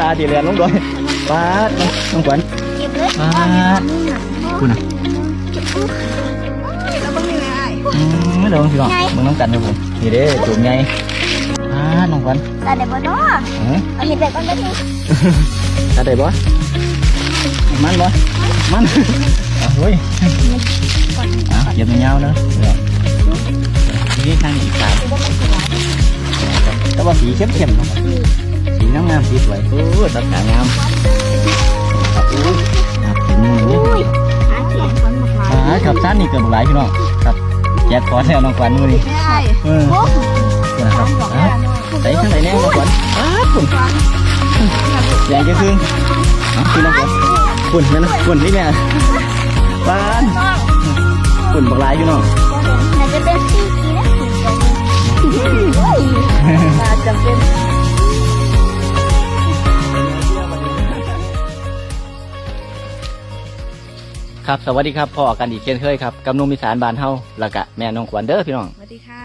ตาดีเรียนลงด้วยปาดน้องขวัญเก็บเลยอ่าคุณน่ะเก็บปุ๊บแล้วบ้างยังไงอืมไม่โดนพี่น้องมึงน้องกันนะผมนี่เด้จุ่มไงปาดน้องขวัญตาเด็กบ่เนาะเอ้ยเอาเห็ดแบบก้อนได้ทีตัดได้บ่มันบ่มันเอาเฮ้ยอะเหยียบมันยาวเนอะเดี๋ยวนี่ทางนี้อีกสามแต่ว่าสีเข้มๆเนาะสี งามๆสีสวยโอ้ยตัดขางามครับโอ้ยครับเห็นมือนี่อุ้ยหาเขียนคนหมดหลายอ่าครับสั้นนี่เกิดหลายพี่น้องครับแจกก่อนแล้วน้องขวัญมือนี่ใช่เออปุ๊บนะครับอะใส่ข้างในแน่น้องขวัญอ้าวคุณใหญ่จะครึ่งอะพี่น้องขวัญคุณนั่นนะคุณนี่เนี่ยปานคุณบักหลายพี่น้องน่าจะเป็นสี่กีนะน่าจะเป็น ครับสวัสดีครับพ่อกันอีกเช่นเคยครับกับหนุ่มอีสานบ้านเฮาแล้วก็แม่น้องขวัญเด้อพี่น้องสวัสดีค่ะ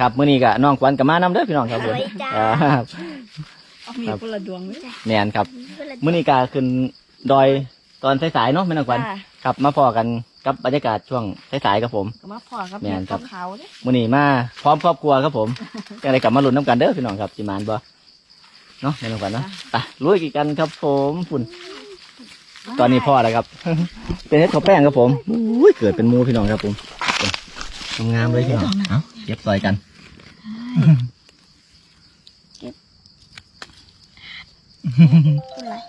ครับมื้อนี้ก็น้องขวัญกับมานำเด้อพี่น้องครับผมครับเอามีคนละดวงไหมแม่นครับมื้อนี้ก็ขึ้นดอยตอนสายๆเนาะแม่น้องขวัญค่ะครับมาพอกันกับบรรยากาศช่วงสายๆครับผมก็มาพอครับแม่นครับเขาๆเด้มื้อนี้มาพร้อมครอบครัวครับผมยังไงกลับมาลุ้นน้ำกันเด้อพี่น้องครับสิมานบ่เนาะแม่น้องขวัญเนาะไปลุยกันครับผมฝุ่น ตอนนี้พ่อแล้วครับ เป็นเฮ็ดข้าวแป้งครับผมอุ้ยเกิดเป็นหมูพี่น้องครับผมงามๆเลยพี่น้องเอ้าเก็บซอยกัน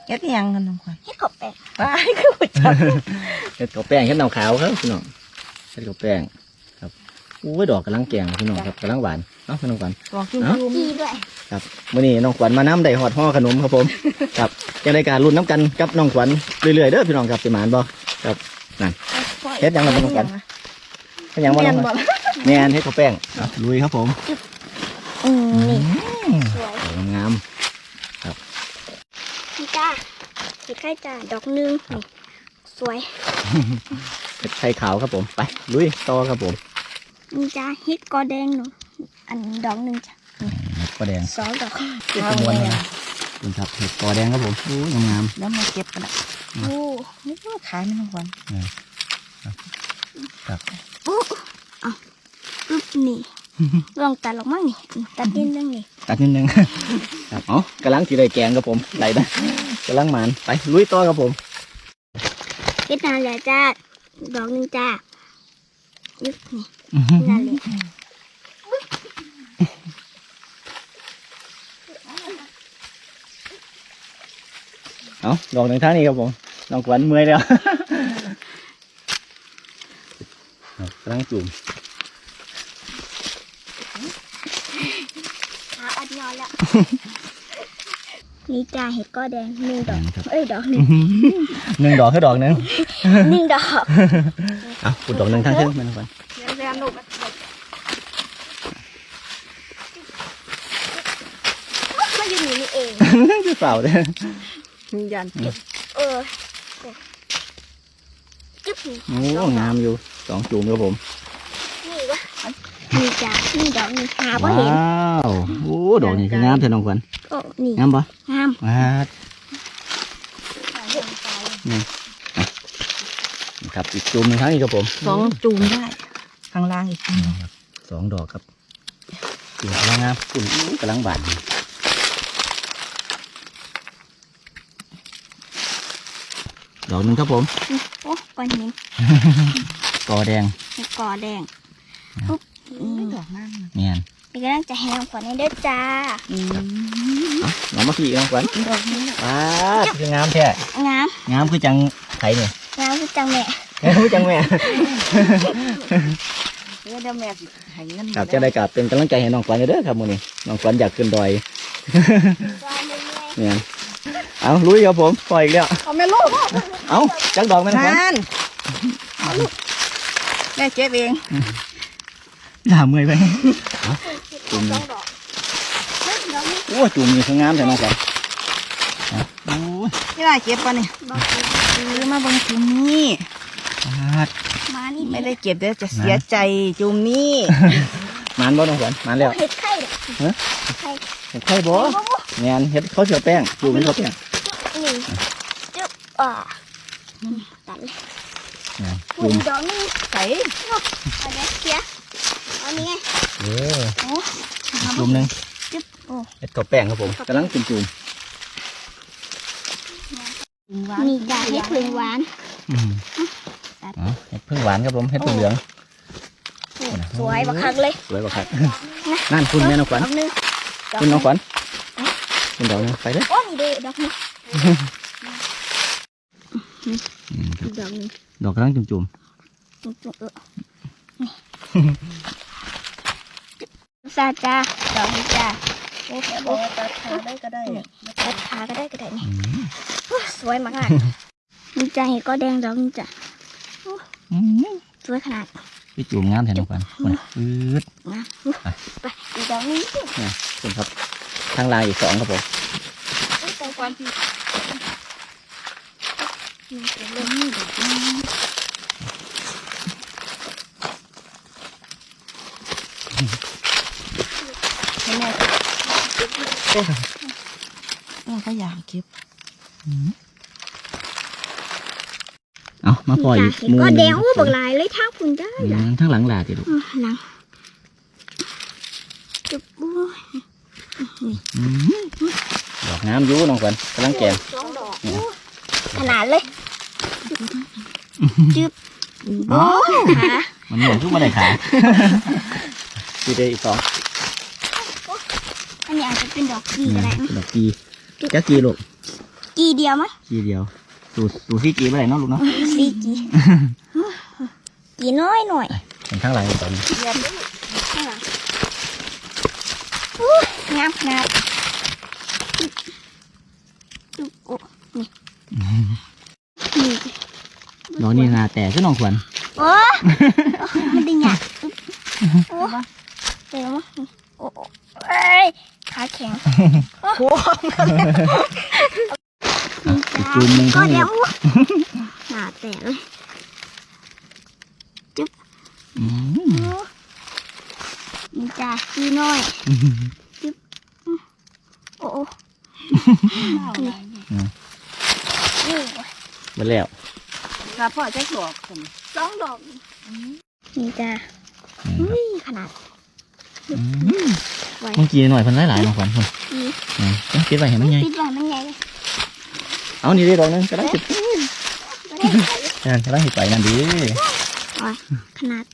เฮ็ดอิหยังกันน้องขวัญให้ขบแปะว้ายคือบ่จักเฮ็ดข้าวแป้งเฮ็ดน้ำขาวครับพี่น้องเฮ็ดข้าวแป้งครับ อุ้ยดอกกำลังแกงพี่น้องครับกำลังหวานเนาะพี่น้องขวัญดอกจุ่มเอ้ากีด้วยครับมื้อนี้น้องขวัญมาน้ำได้หอดห่อขนมครับผมครับยังได้การรุ่นน้ำกันกับน้องขวัญเรื่อยๆเด้อพี่น้องครับสิหมานบ่ครับนั่นเฮ็ดหยังล่ะพี่น้องขวัญเฮ็ดหยังบ่เรียน้นองขบ่วัญแม่นเฮ็ดข้าวแป้งครับลุยครับผมอืมนี่อืมสวยสวยงามนี่จ้าเห็ดไข่จ้าดอกหนึงนี่สวยเฮ็ดไข่ขาวครับผมไปลุยต่อครับผม นี่จ้าเห็ดกอแดงหนูอันดอกหนึ่งจ้ะปลาแดงสองดอกเอาไว้อะคุณครับเห็ดปอแดงครับผมอู้ยงามแล้วมาเก็บกันอะโอ้นี่ก็ขายไม่น้องขวัญๆครับปุ๊บเอาปุ๊บนี่ลองตัดออกมั่งนี่ตัดนิดนึงนี่ตัดนิดนึงครับอ๋อกำลังสีได้แกงครับผมไหลได้กำลังหมานไปลุยต่อครับผมเฮ็ดนานแล้วจ้าดอกหนึ่งจ้ายึกนี่ นั่นเลยเอาดอกหนึ่งท่างนี้ครับผมน้องขวัญเมื่อยแล้วครับกำลังจุ่มขาอัดยอนแล้ว นี่จ้าเห็ดก็แดงหนึ่งดอกครับเอ้ยดอกหนึ่งหนึ่งดอกคือดอกหนึงหนึ่งดอก เอาขุดดอกหนึ่งทั้งเส้นมาน้องขวัญเรีย นลูกมันอยู่นี่นี่เองจะเปล่าเลยมียันเออจิ๊บนี่โอ้งามอยู่สองจุ่มครับผมนี่วะนี่จ้านี่ดอกนี่หาบ่เห็นว้าวโอ้ดอกนี้คืองามเท่น้องขวัญโอ้นี่งามปะงามว้าดครับอีกจุ่มหนึ่งครั้งนี้ครับผมสองจูมได้ ข้างล่างอีกสองดอกครับจุ่มกำลังงามคุณกำลังบานดอกหนึ่งครับผม โอ้ก้อนหินกอแดงเห็ดกอแดงปุ๊บอืนี่มดอกมากนะเนียนนี่ก็น่าจะแห้งกว่านี้เด้อจ้าอืมเอาลองมาขี่น้องขวัญดอกนี้น่ะว้าดคืองามแท้งามงามคือจังไผ่เนี่ยงามคือจังแม่งามคือจังแม่ เดี๋ยวเดี๋ยวแม่สิให้เงินครับจะได้กลับเป็นกำลังใจให้น้องขวัญเด้อครับมื้อนี้น้องขวัญอยากขึ้นดอยเนี่ยเอาลุยครับผมปล่อยอีกแล้วเอาแม่ลูกเอาจักดอกแม่นครับนั่นเอาลูกแม่เก็บเองด่าเมื่อยไปจุ่มสองดอกเฮ้ยดอกนี้โอ้จุ่มนี่คืองามแต่น้องขวัญเอาโอ้ยนี่ได้เก็บป่ะนี่ดอกนี้ซื้อมาเบางจุ่มนี่ปาด มานี่ไม่ได้เก็บเดี๋ยวจะเสียใจจุ่มนี่หมานบ่น้องขวัญหมานแล้วเห็ดไข่เด้อฮะไข่เห็ดไข่บ่แม่นเห็ดเขาเสือแป้งจูบเป็นเขาแป้งนี่จุ๊บอ่าตัดเลยแม่นหุ่จูนบดอกนี่ใส่เอาเนี้ยเสียเอานี้ไงเออโอ้จูบหนึ่งจุ๊บโอ้เห็ดเขาแป้งครับผมกำลังจุ่มจุ่มนี่จ้ะเห็ดผึ่งหวานอืมอ๋อเห็ดพึ่งหวานครับผมเห็ดพึ่งเหลืองโอ้สวยบักคักเลยสวยกว่าครับนั่นคุณแม่น้องขวัญดอกหนึงดอกคุณหน้นึ่องงขวัญคุณดอกหนึงไปเลยโอ้นี่เด้ดอกหนึงอีกดอกหนึงดอกกำลังจุ่มจุ่มจุ๊บจุ๊บเออนี่ซาจ้าดอกนี้จ้าโอ้โหตัดขาได้ก็ได้ตัดขาก็ได้ก็ได้นี่อืมสวยมากๆนี่จ้าเห็ดก็แดงดอกนี้จ้ะอืม สวยขนาดไปจุ่มงามแทนน้องขวัญคุณอืดนะไปอีกดอกนี้สิคุณครับทางลายอีกสองครับผมไปก่อนพี่ให้แม่แม่ก็อยากเก็บเอา มาปล่อยอีกเห็นก็แดงอู้บักหลายเลยท่าคุณได้อืเหรอมทางหลังหลาติลูกอืมหลังจุบอู้อืมดอกน้ำอยูน้องขวัญกำลังแกงสองดอกอู้ขนาดเลยจุบอ๋อขามันเหมือนทุกมาได้ขาดีได้อีกสองอันนี้อาจจะเป็นดอกกีก็ได้นะดอกกีจักกีลูกกีเดียวมั้ยกีเดียวดูดูซี่กีไปไหนเนาะลูกเนาะ สี่กีกีน้อยหน่อยเห็นข้างหลังอีกตอนนี้เรียนข้างหลังอู้งามขนาดจุบโอ้นี่นี่ดอกนี้นาแต่ก็น้องขวัญโอ้มันดึงอะโอ้เดี๋ยวมั้งโอ้เอ้ยขาแข็งโค้งอีกจุ่มหนึ่งก็ทั้งหมเดี๋ยวดหนา แตกเลยอืมนี่จ้าพี่น้อยโอ้โอ้นี่หมดแล้วค่ะพ่อจะดอกสองดอกนี่จ้าอุ้ยขนาดอืมไว้เมื่อกี้หน่อยเพันหลายๆน้องขวัญคนนี่อืมต้องคิดไว้เห็นมันไงปิดไว้มันไงเลยเอานี่ได้ดอกหนึงก็ได้สิบก็ได้ ใส่นั่นก็ได้สิบไปนั่นดีโอ้ยขนาด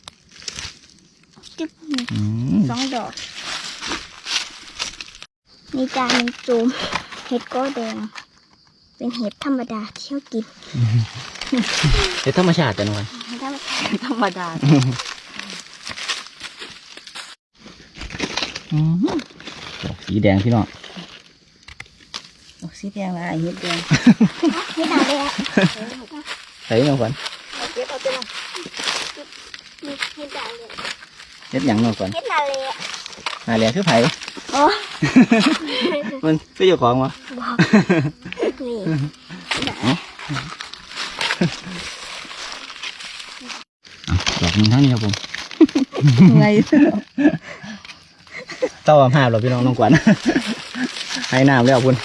จุ๊บนี่อืมสองดอกนี่จ้าหนึ่งจูมเห็ดก็แดง เป็นเห็ดธรรมดาที่เขากินเห็ดธรรมชาติจ้ะน้องขวัญเห็ดธรรมดาธรรมดาอืมดอกสีแดงพี่น้องดอกสีแดงละไอ้เห็ดแดงเห็ดอะไรอะ ใส่น้องขวัญเอาเก็บเอาไปละนี่เห็ดอะไรอะเห็ดหยังน้องขวัญเห็ดอะไรอะนาแหลคือไผ่โอ้มันคือเจ้าของวะบอกนี่ดอกหนึงทั้งนี้ครับผมไงเต้าอาภาพเราพี่น้องน้องขวัญให้น้ำแล้วคุณ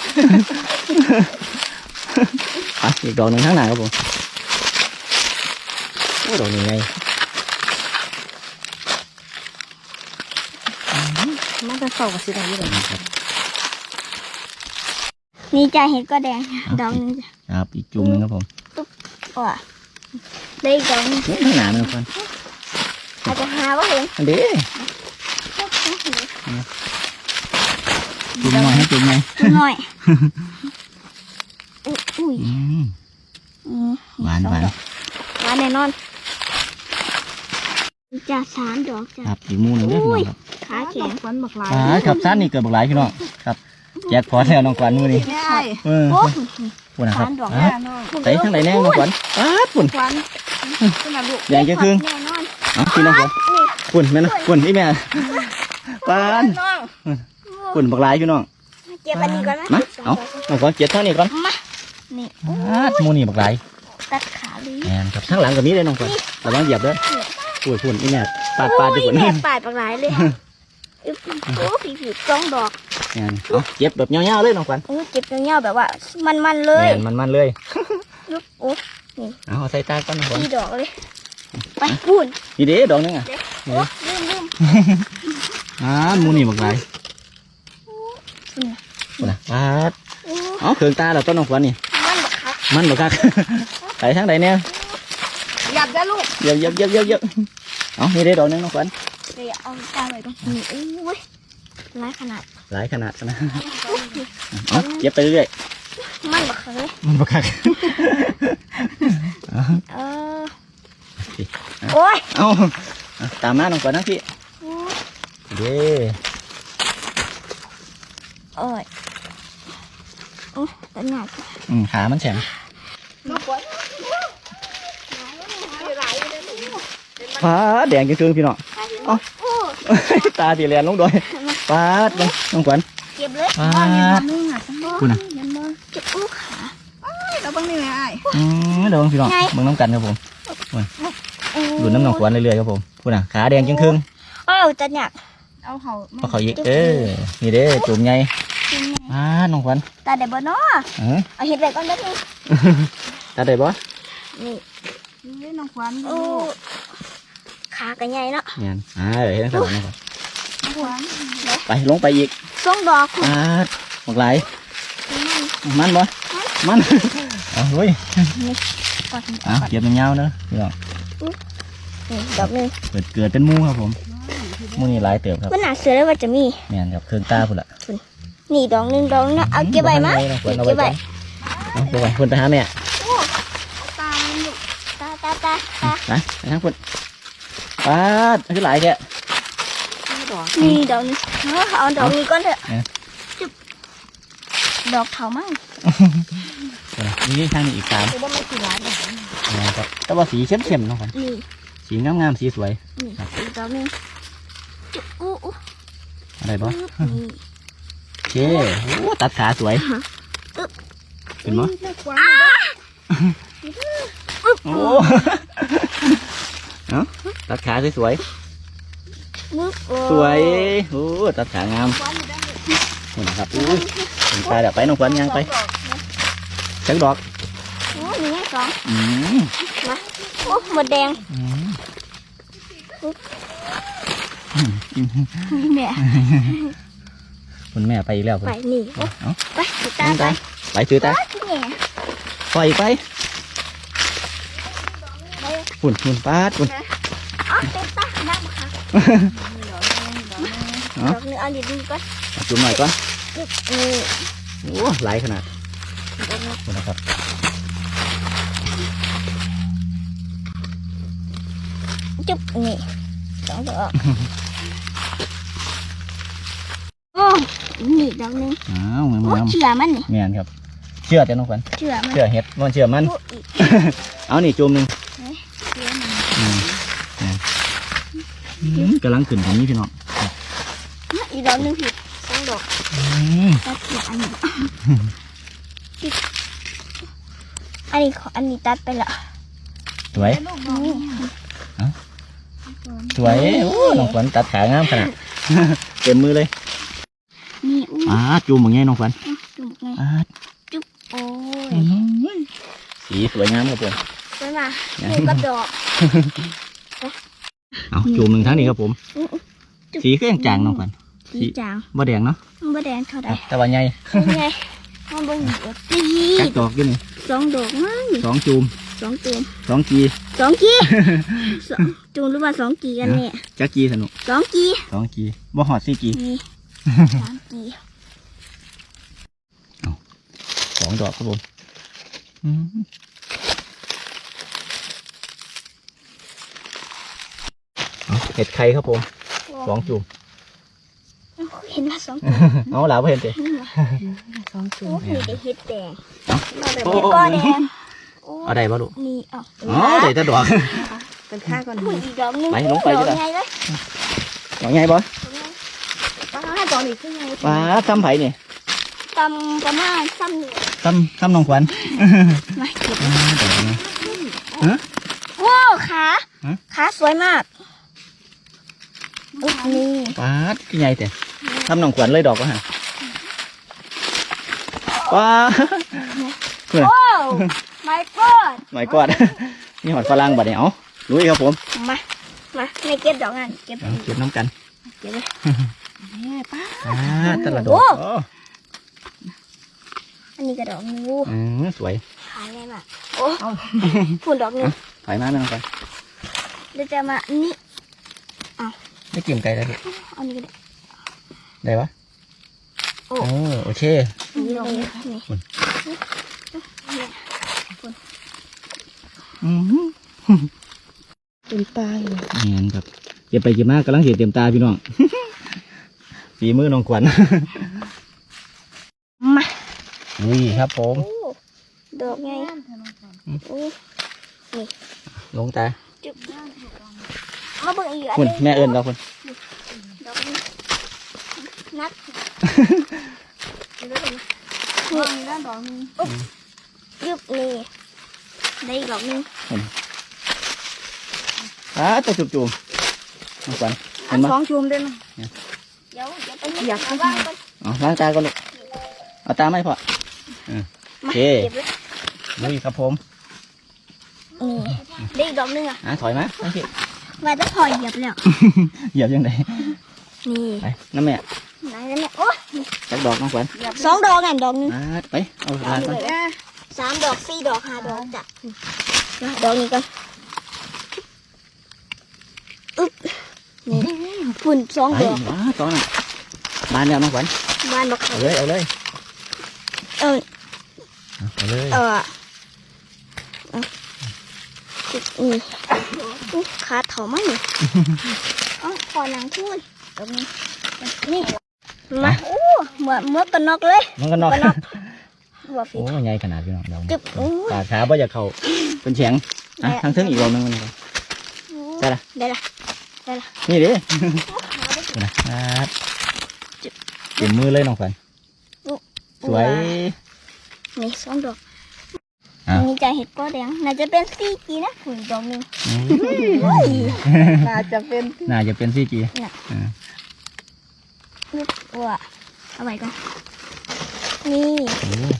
อะอีกดอกหนึ่งข้างหน้าครับผมโอ้ ดอกนี้ไงมันจะเข้ากับสีแดงอยู่เลยนี่จ้าเห็ดก็แดงดอกหนึงจ้ะครับอีกจุ่มหนึ่งครับผมโอ้ได้อีกดอกหนึงนี่ข้างหน้าน้องขวัญอาจจะหาว่าเห็นอันนี้จุ่มหน่อยให้จุ่มหน่อยจุ๊บหน่อยอุ๊ยอุ้ยอืมอืมหวานหวานหวานแน่นอนนี่ จ้าสามดอกจ้ะครับอีกหมูหนึ่งเด้อพี่น้องครับขาแข็งฟันบักลายอ่าครับซ่านนี่เกิดบักหลายพี่น้องครับแจกพอแล้วน้องขวัญมือนี่ไม่ได้เออโอ้ปุ่นนะครับสามดอกอะแน่นอนใส่ข้างไหนแน่น้องขวัญป้าดปุ่นควันขึ้นมาลูกใหญ่จะครึ่ง แน่นอนเอ๋อพี่น้องขวัญนี่ปุ่นแม่นะปุ่นอีแม่ปานน้องปุ่นบักหลายพี่น้อง เก็บอันนี้ก่อนไหมมาเอาเอาก่อนเจ็ดเท่านี้ก่อนมานี่อ่าหมูนี่บักหลายตัดขาเลยแอนครับข้างหลังกับนี้เลยน้องฝนระวังเหยียบเด้อ ปุ่นปุ่นอีแม่ปาดปาดจะปุ่นโอ้ยแม่ปาดปากหลายเลยอึ๊บโอ้ผีผีจ้องดอกแม่นเอาเก็บแบบยาวๆเลยน้องขวัญโอ้เจ็บเงี้ยวๆแบบว่า มันๆเลยแม่นมันๆเลยลูกโอ้เอาเอาใส่ตาก่อนน้องขวัญตีดอกเลยไปพูดนี่เด้ดอกนึงอะโอ้ลืมลืมอ่าหมูนี่บักหลายอืมพุ่นน่ะปาดโอ้เอาเครื่องตาแล้วต้นน้องขวัญนี่มันบักคักมันบักคักไปทางใดเนี่ย หยับได้ลูกเยอะเยอะเยอะเยอะเยอะเอานี่เด้ดอกนึงน้องขวัญเดี๋ยวเอาตาไว้ก่อนนี่โอ้ยร้ายขนาดหลายขนาดนะเอาเก็บไปเรื่อยมันบักคักเลยมันบักคักเออโอ้ยเอาเอาตามมาน้องขวัญนะพี่โอ้ยเด้โอ้ยโอ้ยแต่หนักอืมขามันแข็งน้องขวัญหลายอยู่เด้อลูก ฟ้าแดงจังๆพี่น้องโอ้ตาสีแลนลงดอยปาดลงน้องขวัญเก็บเลยปาอ้าวดนึงอะจังบ่คุณน่ะยันมือเก็บอู้ขาแล้วเบิ่งนี่แม่อ้ายอืมเดี๋ยวพี่น้องไงเบิ่งน้ำกันครับผมโอ้ยหลุดน้ำหนองขวัญเรื่อยๆครับผมคุณน่ะขาแดงจังครึ่งโอ้ยแต่หนักเอาเขาพอเขาอีกเออนี่เด้จุ่มใหญ่ปาดน้องขวัญตาเด็บบ่เนาะเออเอาเห็ดไว้ก่อนเด้อนี่ตาได้บ่นี่นี่น้องขวัญโอ้ ขากันใหญ่เนาะเนี่ยอ่าเดี๋ยวเห็นข้างหลังนะครับน้องขวัญไปลงไปอีกส่งดอกคุณปาดหมกไหลายมันมันบ่มันเอาเฮ้ยก่อนเอาเก็บมันยาวเนอะพี่น้องนี่ดอกหนึงเกิดเกิดเป็นหมูครับผมหมูนี่หลายเติบครับมันหนาเสือแล้วว่าจะมีเนี่ยครับเครื่องตาพุ่นละนี่ดอกหนึงดอกหนึงนะเอาเก็บไว้มั้ยเอาเก็บไว้ไว้เอาเก็บไว้พุ่นไปหาแม่ตามันอยู่ตาตาตาตาไปไปทางพุ่น ปาดคือหลายแกดอกนี่ดอกหนึงเอาเอาดอกนี้ก่อนเถอะเอ๊ะจุ๊บดอกเถามั่งนี่ทางนี้อีกสามคือว่าไม่กี่หลายดอกนะครับแต่ว่าสีเข้มๆเนาะครับนี่สีงามๆสีสวยนี่อีกดอกหนึงจุ๊บอู้อู้อะไรบ่นี่โอเคโอ้ตัดขาสวยเห็นบ่น้องขวัญโอ้ เอ้าตัดขาสวยนึกโอ้ๆสวยโอ้ตัดขางามนี่นะครับอุ้ยเป็นตาเดี๋ยวไปน้องขวัญยังไปชักดอกโอ้มีแค่สองอืมโอ้หมดแดงอืมแม่คุณแม่ไปอีกแล้วคุณไปนี่โอ้เอ้าไปติดตาไปไปถือตาที่แง่ปล่อยไป ฝุ่นฝุ่นปาดฝุ่นอ๋อเต็มตาได้ไหมคะเอ้าดอกนึงเอาดีดีก่อนเอาจุ่มหน่อยก่อนนี่โอ้หลายขนาดคุณนะครับจุ๊บนี่สองดอกโอ้นี่ดอกนึงอ้าวงามโอ้งามเชื่อมันนี่เมียนครับ เชื่อแต่น้องขวัญเชื่อมันเชื่อเห็ดมันเชื่อมันโอ้อีกเอานี่จุ่มหนึ่ง กำลังขึ้นตรงนี้พี่น้องอีกดอกนึงผิดสองดอกอืมตัดเสียอันนี้อันนี้ขออันนี้ตัดไปละสวยลูกน้องนี่สวยโอ้น้องขวัญตัดขางามขนาดเต็มมือเลยนี่อู้อ่าจุ่มอย่างไงน้องขวัญจุ๊บไงอ่าจุ๊บโอ้ยสีสวยงามครับผมสวยมานี่กับดอก เอาจุ่มหนึ่งทั้งนี้ครับผมอื้อสีก็ยังจางน้องขวัญสีจางบ่แดงเนาะมันบ่แดงเท่าใดแต่ว่าใหญ่เป็นไงมันบ่เหนียวตีจักดอกอยู่นี่สองดอกมั้งสองจุ่มสองตัวสองกีสองกีสองจูนรู้ว่าสองกีกันเนี่ยจักกีสนุกสองกีสองกีบ่หอดสี่กีนี่สามกีสองดอกครับผมอืม เอาเห็ดไข่ครับผมสองจุ่มเห็นว่าสองเอาหลาบ่เห็นเตะนี่ว่ะสองจุ่โอ้มมีแต่เห็ดแดงเอ้ามาแบบโอ้เห็ดก้อนแดงโอ้เอาได้บ่ลูกนี่เอ้าอ๋อได้แต่ดอกเป็นข้าก่อนอุ้ยอีกดอกหนึงไปลงไปดดิอกล่ะใหญ่เลยดอกใหญ่บ่ป้าดอกนี่คือไงปลาซ้ำไผ่นี่ตำประมาณซ้ำหนึ่งซ้ำซ้ำน้องขวัญมาเก็บอ่าดอกนี้โว้ขาฮะขาสวยมาก อุ๊ยนี่ปลาคือใหญ่แต่ซ้ำน้องขวัญเลยดอกก็ฮะว้าเพื่อนโอ้ my god หมายกอดนี่หอดฝรั่งบัดเนี่ยเอาลุยครับผม มา มาไม่เก็บดอกนั่นเก็บเอาเก็บน้ำกันเก็บเลยแม่ป้าอ่าแตละดอกโอ้โอ้อันนี้ก็ดอกหนึงอืมสวยขายได้มากโอ้พูนดอกหนึงถอยมาแม่น้องกันเดี๋ยวจะมาอันนี้ ไม่กิ่มไกลได้ดิอันนี้ก็ได้ได้ปะโอ้โอ้โอเคอันนี้ดอกหนึงนี่อืมเป็นตาอยู่นี่นครับเก็บไปเก็บมากำลังเสียเตรียมตาพี่น้องฝีมือน้องขวัญมาลุยครับผมโอ้ดอกไงโอ้ลงตาจุ๊บ มาเบิ่งอีกอันคุณหนึงแม่เอิญเราคุณดอกนี้นักดอกนี้ด้านดอกนึงยุบนี่ได้อีกดอกหนึงอ่าตัวจุ่มๆน้องขวัญเห็นปะสองชุมได้ไหมเดี๋ยวเดี๋ยวไปอยากมาบ้างก่อนเอาล้างตาก่อนลูกเอาตาไหมพ่ออืมโอมาเคเก็บเลยลุยครับผมนี่ได้อีกดอกหนึงอะอ่าถอยมาโอเค มาจะพอเหยียบแล้วเหยียบยังไงนี่ไปน้ำแม่ไหนแล้วเนี่ยโอ้จักดอกน้องขวัญสองดอกอะดอกหนึงอ่าไปเอาล้างก่อนสามดอกสี่ดอกห้าดอกจ้ะมาดอกนี้ก่อนอึ๊บนี่ฝุ่นสองไปดอกว้าตอนน่ะบานแล้วน้องขวัญบ้านบอกเขาเอาเลยเอาเลยเออเอาเลยเออเอานี่อุ๊ย ขาดเถามันนี่อ๋อขอหนังพูนตรงนี้นี่มาโอ้เหมือนหมวกกันน็อกเลยมันก็นอกกันน็อกหัวปีโอ้ใหญ่ขนาดพี่น้องเราจึ๊บโอ้ปากขาบ่อยากเข้าเป็นแข็งอะทางเทิงอีกรอบนึงมันได้ละได้ละนี่ดินะครับเต็มมือเลยน้องขวัญสวยนี่สองดอก อะนี่จะเห็ดก็แดงน่าจะเป็นซีจีนะฝุ่นดอกหนึงอืมน่าจะเป็นน่าจะเป็นซีจีว้าเอาไว้ก่อนนี่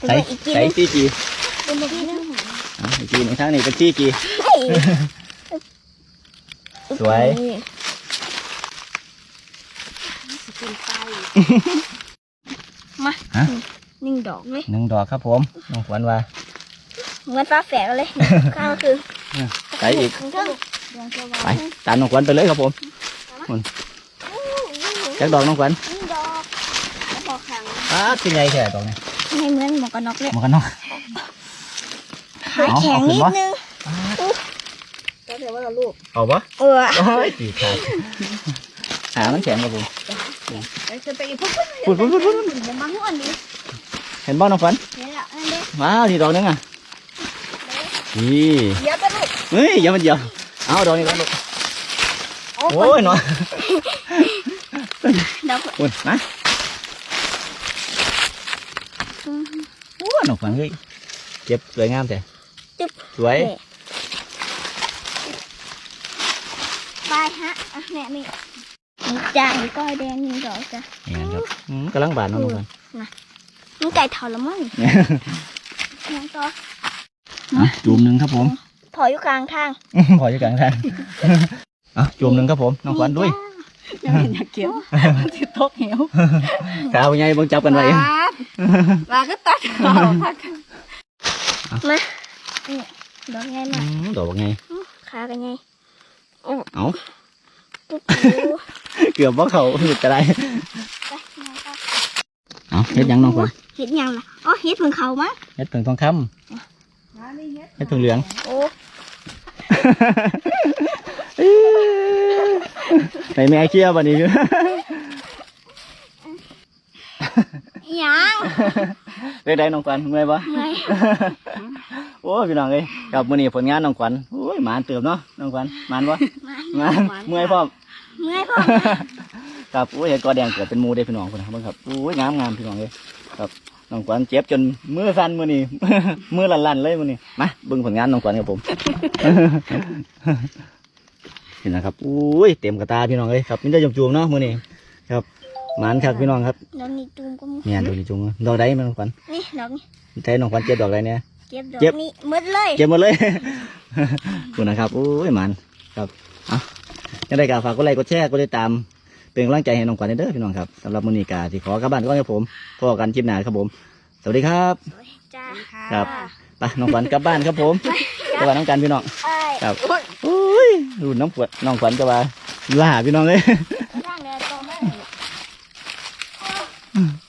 ใส่ใส่ซีจีเป็นแบบนี้นะอะอีกทีหนึงทางนี้เป็นซีจี เฮ้ยสวย นี่เป็นตาอยู่มาฮะ หนึ่งดอกเลยหนึ่งดอกครับผมน้องขวัญว่า เหมือนฟ้าแฝดเลยข้างก็คือใส่อีกข้างไปตามน้องขวัญไปเลยครับผมจักดอกน้องขวัญหนึ่งดอกแล้วบอกขังอ้าเป็นไงแค่ดอกนี้ให้เหมือนหมวกกันน็อกเลยหมันกันเนาะขาแข็งนิดนึงก็เดี๋ยวว่าเราลูกเอาปะเออโอ้ยตีขาดหามันแข็งครับผมไอ้จะไปอีกพวกพูดพูดพูดพูดเดี๋ยวมาหัวนี้เห็นบ้าน้องขวัญเดี๋ยวละนั่นเด้ว้าวนี่ดอกนึงอะ นี่เดี๋ยวจะลูกเฮ้ยอย่ามันเดียวเอาดอกนี้ก่อนลูกโอ้โอ้ยหน่อยดอกคุณมาโอ้ยน้องขวัญเฮ้ยเก็บสวยงามแต่จุ๊บสวยไปฮะอะแม่นี่นี่จ้านี่ก้อยแดงนี่ดอกจ้ะนี่ครับอืมกำลังบานเนาะน้องขวัญมันไก่เถาละมั้งยังต่อ อะจุ่มหนึ่งครับผมถอยอยู่กลางทางขออยู่กลางทางอะจุ่มหนึ่งครับผมน้องขวัญด้วยยังอยากเก็บที่ตกเหวข้าวใหญ่เบิ่งจับกันไว้ปาดปาดก็ตัดเอาพักมานี่ดอกไงอืมามดอกว่าไงขากันไงเอ้าตุ๊กตุ๊กเกือบว่าเขาหลุดจะได้ไปมาต่อเอาเฮ็ดหยังน้องขวัญเห็ดยังล่ะอ๋อเห็ดเพิ่งเขามั้งเฮ็ดผึ่งทองคำ เฮ็ดผึ่งเหลือง โอ้ไหนแม่เคี้ยวบันนี้ยังเรียกได้น้องขวัญเมื่อยปะไงโอ้ยพี่น้องเอ้ยกับมื้อนี้ผลงานน้องขวัญโอ้ยหมานเติมเนาะน้องขวัญหมานปะมาหมานเมื่อยพร้อมเมื่อยพ่อครับโอ้ยเห็ดกอแดงเกิดเป็นหมูได้พี่น้องคนนะครับเบิ่งครับโอ้ยงามงามพี่น้องเลยครับ น้องขวัญเจ็บจนมือสั่นมือนี่มือลั่นๆเลยมือนี่มาเบิ่งผลงานน้องขวัญกับผมเห็นนะครับโอ้ยเต็มกระตาพี่น้องเลยครับมิได้จุ่มๆเนาะมือนี่ครับหมานครับพี่น้องครับดอกนี้จุ่มก็มีเนี่ยดูนี่จุงดอกใดมันน้องขวัญนี่ดอกนี้ใช้น้องขวัญเจ็บดอกใดเนี่ยเก็บดอเก็บกนี้หมดเลยเก็บหมดเลยขอบคุณนะครับโอ้ยหมันครับเอายังได้กาฝากกดไลค์กดแชร์กดติดตาม เป็นกำลังใจให้น้องขวัญเด้อพี่น้องครับสำหรับมูนิกาที่ขอกลับบ้านก่อนครับผมพอกันคลิปหน้าครับผม สวัสดีครับจ้าครับไปน้องขวัญกลับบ้านครับผมกลับบ้านน้องกันพี่น้องครับอุ้ยดูน้องขวัญน้องขวัญกลับบ้าลาพี่น้องเลย ร่